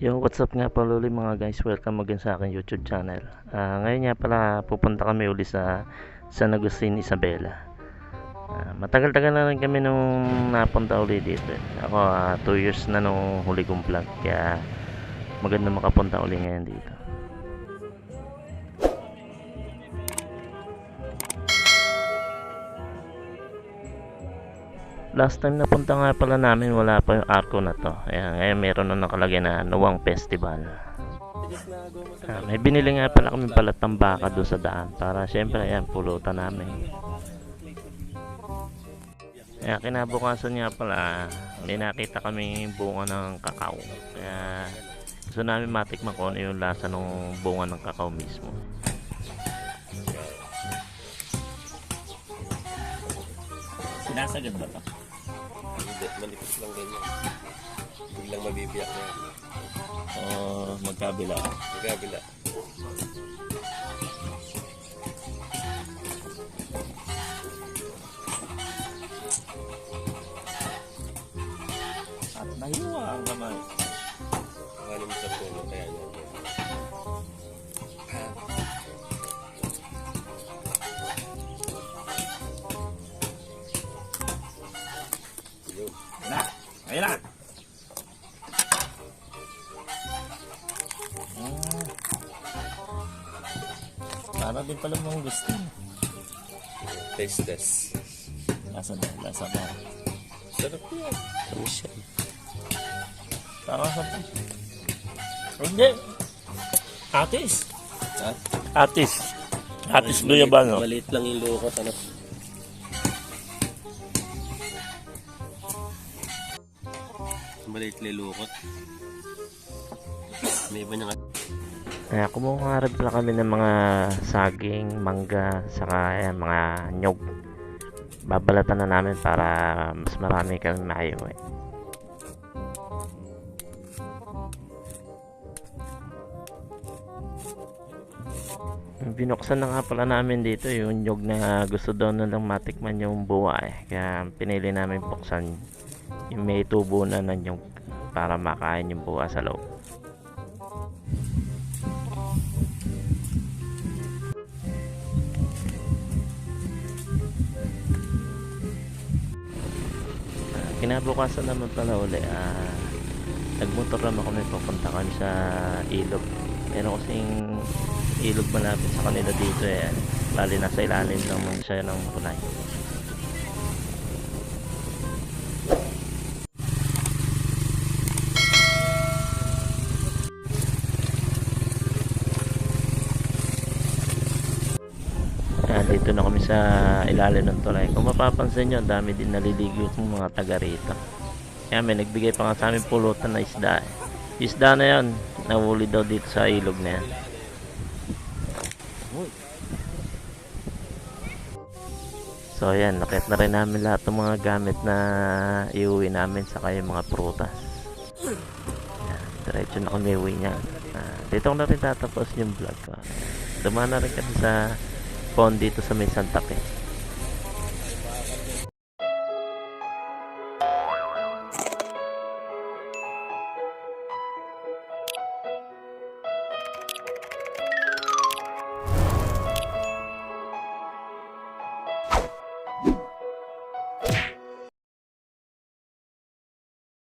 Yo, what's up nga pala ulit mga guys? Welcome again sa aking YouTube channel. Ah, ngayon nga pala pupunta kami uli sa San Agustin, Isabela. Ah, matagal-tagal na rin kami nung napunta uli dito. Ako 2 years na nung huli kong vlog. Kaya maganda makapunta uli ngayon dito. Last time napunta nga pala namin wala pa yung arko na to. Ayan, ngayon meron na nakalagay na Nuwang Festival. Ah, may binili nga pala kami palat ng baka doon sa daan para syempre ayan pulutan namin. Kaya kinabukasan nga pala may nakita kami bunga ng kakao. Kaya gusto namin matikman kung ano yung lasa ng bunga ng kakao mismo. Sinasagad ba to? Hindi, manipis lang ganyan. Biglang mabibiyak na yan. O magkabila? Magkabila. Na! Ayun na! Mm. Para din pala mong gusto. Taste test. Lasa ba? Lasa ba? Sarap yan. Shit. Tama sa Hindi. Atis. Ha? Atis. Atis guyabano. Maliit lang yung lukot, ano? Maliit lang yung lukot. May iba niya Kaya kumuha rin pala kami ng mga saging, mangga, saka ayan, mga nyog. Babalatan na namin para mas marami kami maiuwi. Binuksan na nga pala namin dito yung nyog na gusto daw na lang matikman yung buwa eh. Kaya pinili namin buksan yung may tubo na nyog para makain yung buwa sa loob. kinabukasan naman pala uli ah, nagmotor naman kami papunta kami sa ilog. Meron kasing ilog malapit sa kanila dito eh. Bali nasa ilalim naman siya ng punay dito na kami sa ilalim ng tulay. Kung mapapansin nyo, ang dami din naliligo ng mga taga rito. Kaya may nagbigay pa nga sa amin pulutan na isda. Isda na yan, nahuli daw dito sa ilog na yan. So ayan, nakit na rin namin lahat ng mga gamit na iuwi namin sa yung mga prutas. Ayan, diretso na kami iuwi niya. Ah, dito ko na rin tatapos yung vlog ko. Dumaan na rin kami sa pond dito sa may Santa Fe.